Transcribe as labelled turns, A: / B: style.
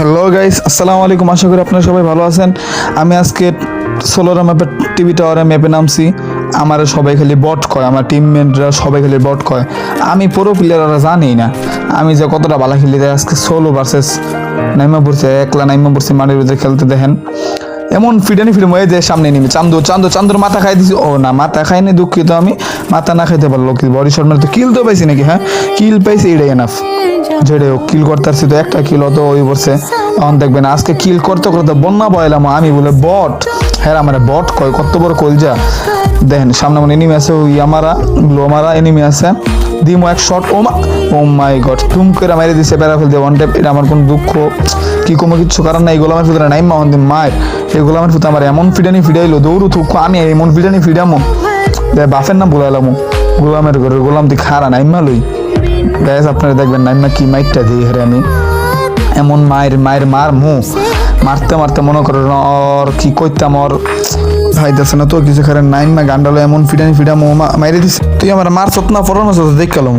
A: Hello guys আসসালামু আলাইকুম আশা করি আপনারা সবাই ভালো আছেন। আমি আজকে সোলোরা ম্যাপের টিভি টাওয়ারে ম্যাপে নামছি। আমার সবাই খালি বট কয়। আমার টিমমেটরা সবাই খালি বট কয়। আমি পুরো প্লেয়াররা জানি না। আমি যে কতটা ভালো খেলি আজকে সোলো ভার্সেস নাইমা পড়ছে, একলা নাইমা পড়ছে, মাঠের ভিতরে খেলতে দেখেন। এমন ফিডানি ফিডম হয়ে যে সামনে নিবি চান্দু চান্দু, চান্দুর মাথা খাই দিছি। ও না, মাথা খাইনি, দুঃখিত আমি। মাথা না খাইতে পারল, কি বডি শট মানে তো কিল তো পাইছি নাকি হ্যাঁ? কিল পাইছি এটাই এনাফ যেটা কিল করতে পারছি তো একটা কিল অত ওই পড়ছে এখন দেখবেন আজকে কিল করতে করতে বন্যা বয়লাম আমি বলে, বট হ্যাঁ আমার বট কয়, কত বড় কলজা। দেখেন, সামনে মানে এনিমি আছে ওই আমারা গ্লো মারা এনিমি আছে। দিমো এক শট ও মা, ও মাই গড তুম করে মারি দিছে, বেড়া ফেলতে ওয়ান ট্যাপ এটা আমার কোনো দুঃখ। কি কোনো কিছু কারণ নাই এগুলো আমার ভিতরে নাই, মা, অন্তিম মায়ের। এই গোলামের ভিতরে আমার এমন ফিডানি ফিডাইলো দৌড়ু থুক, আমি এমন ফিডানি ফিডামো বাফের নাম বলাইলাম গোলামের ঘরে গোলাম তুই খারা নাইমা লই। গ্যাস আপনারা দেখবেন নাইমা কি মাইকটা দিই হেরে আমি। এমন মায়ের মায়ের মার মু। মারতে মারতে মনে করো ওর কি কইতাম ওর ভাইতেছে না, তো কিছু খারে নাইন মা গান্ডালো এমন ফিডানি ফিডামো মাইরে দিস তুই আমার মার সত না পরামর্শ দেখ কালো